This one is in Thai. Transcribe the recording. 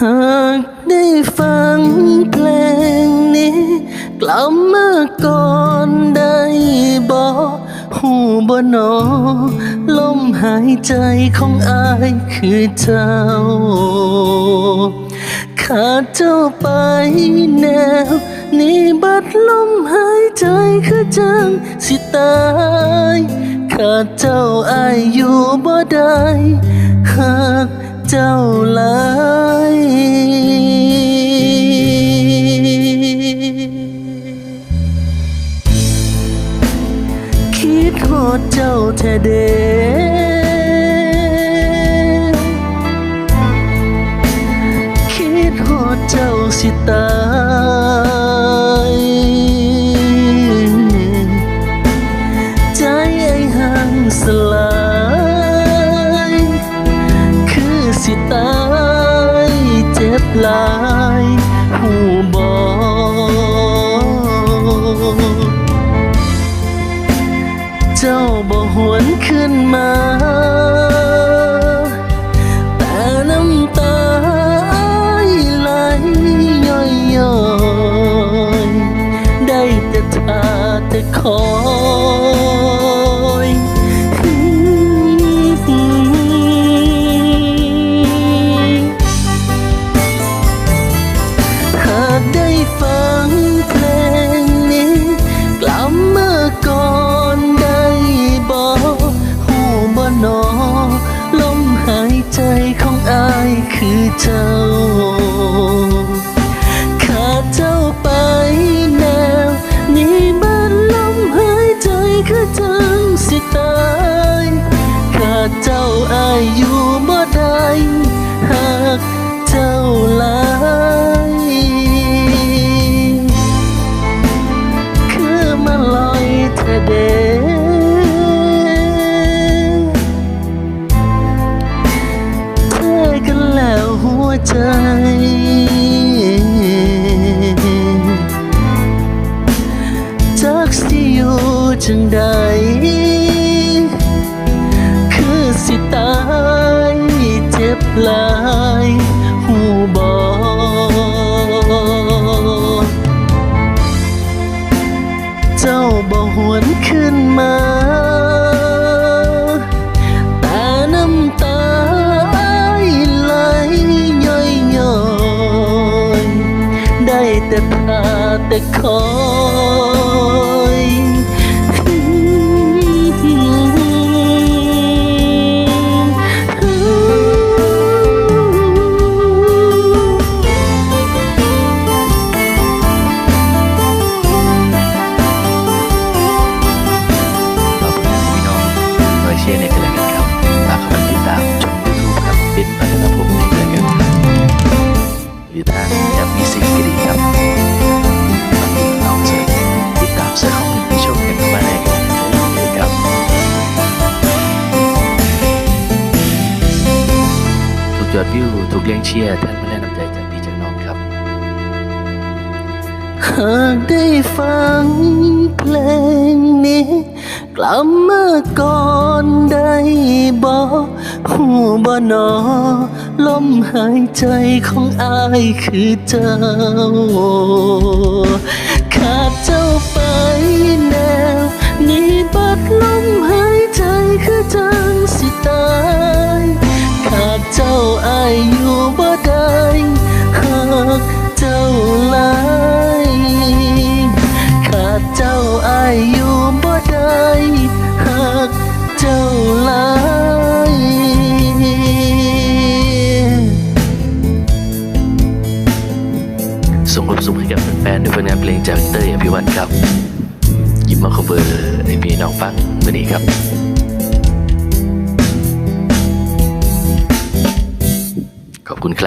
หากได้ฟังเพลงนี้ กลับมาก่อนได้บอกหูบ่นอลมหายใจของอายคือเจ้า ขาดเจ้าไปแนว นี่บัดลมหายใจคือจังสิตายขาดเจ้าอายอยู่บ่ได้หาก เจ้าหลยคิดหอดเจ้าแท้เดคิดหอดเจ้าสิตา หลายผู้บอกเจ้าบ่หวนขึ้นมา ฟังเพลงนี้ กลับเมื่อก่อนได้บอกหูบ่หนอลมหายใจของอายคือเจ้า ขาดเจ้าไป วใแต่ขอ อดวิวถูกเลี้ยงเชียร์ท่านมาแนะนำใจจากพี่จากน้องครับ หากได้ฟังเพลงนี้ กลับมาก่อนได้บอกหูบ่หนอ ลมหายใจของอายคือเจ้า ความสุขให้กับแฟนๆด้วยผลงานเพลงจากเต้ยอภิวัตครับหยิบมาคเบอร์ให้พี่น้องฟังวันนี้ครับขอบคุณครับ